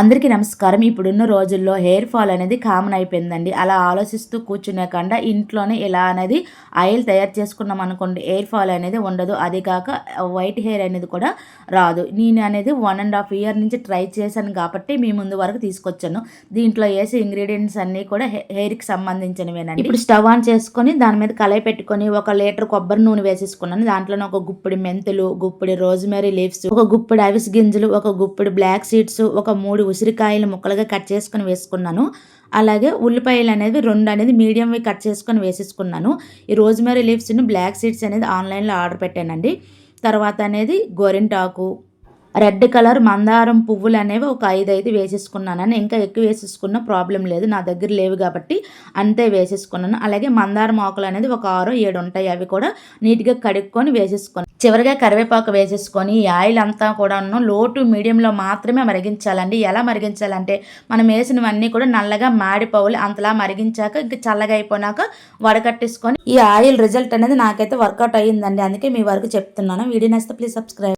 అందరికీ నమస్కారం. ఇప్పుడున్న రోజుల్లో హెయిర్ ఫాల్ అనేది కామన్ అయిపోయిందండి. అలా ఆలోచిస్తూ కూర్చునే కన్నా ఇంట్లోనే ఇలా అనేది ఆయిల్ తయారు చేసుకున్నాం అనుకోండి హెయిర్ ఫాల్ అనేది ఉండదు. అది కాక వైట్ హెయిర్ అనేది కూడా రాదు. నేను అనేది వన్ అండ్ హాఫ్ ఇయర్ నుంచి ట్రై చేశాను కాబట్టి మీ ముందు వరకు తీసుకొచ్చాను. దీంట్లో వేసే ఇంగ్రీడియంట్స్ అన్నీ కూడా హెయిర్కి సంబంధించినవేనండి. ఇప్పుడు స్టవ్ ఆన్ చేసుకొని దాని మీద కలయి పెట్టుకొని ఒక లీటర్ కొబ్బరి నూనె వేసేసుకున్నాను. దాంట్లోనే ఒక గుప్పిడి మెంతులు గుప్పిడి రోజ్మెరీ లీవ్స్ ఒక గుప్పిడి అవిస్ గింజలు ఒక గుప్పిడి బ్లాక్ సీడ్స్ ఒక మూడు ఉసిరికాయలు ముక్కలుగా కట్ చేసుకొని వేసుకున్నాను. అలాగే ఉల్లిపాయలు అనేది రెండు అనేది మీడియంవి కట్ చేసుకొని వేసేసుకున్నాను. ఈ రోజ్మెరీ లీవ్స్ని బ్లాక్ సీడ్స్ అనేది ఆన్లైన్లో ఆర్డర్ పెట్టానండి. తర్వాత అనేది గోరింటాకు రెడ్ కలర్ మందారం పువ్వులు అనేవి ఒక ఐదు ఐదు వేసేసుకున్నాను ఇంకా ఎక్కువ వేసేసుకున్న ప్రాబ్లం లేదు. నా దగ్గర లేవు కాబట్టి అంతే వేసేసుకున్నాను. అలాగే మందారం ఆకులు అనేది ఒక ఆరు ఏడు ఉంటాయి. అవి కూడా నీట్గా కడుక్కొని వేసేసుకున్నాను. చివరిగా కరివేపాకు వేసేసుకొని ఈ ఆయిల్ అంతా కూడా లో టు మీడియంలో మాత్రమే మరిగించాలండి. ఎలా మరిగించాలంటే మనం వేసినవన్నీ కూడా నల్లగా మాడిపోవాలి అంతలా మరిగించాక ఇంకా చల్లగా అయిపోయినాక వడకట్టేసుకొని ఈ ఆయిల్ రిజల్ట్ అనేది నాకైతే వర్కౌట్ అయ్యిందండి. అందుకే మీ వరకు చెప్తున్నాను. వీడియో నచ్చితే ప్లీజ్ సబ్స్క్రైబ్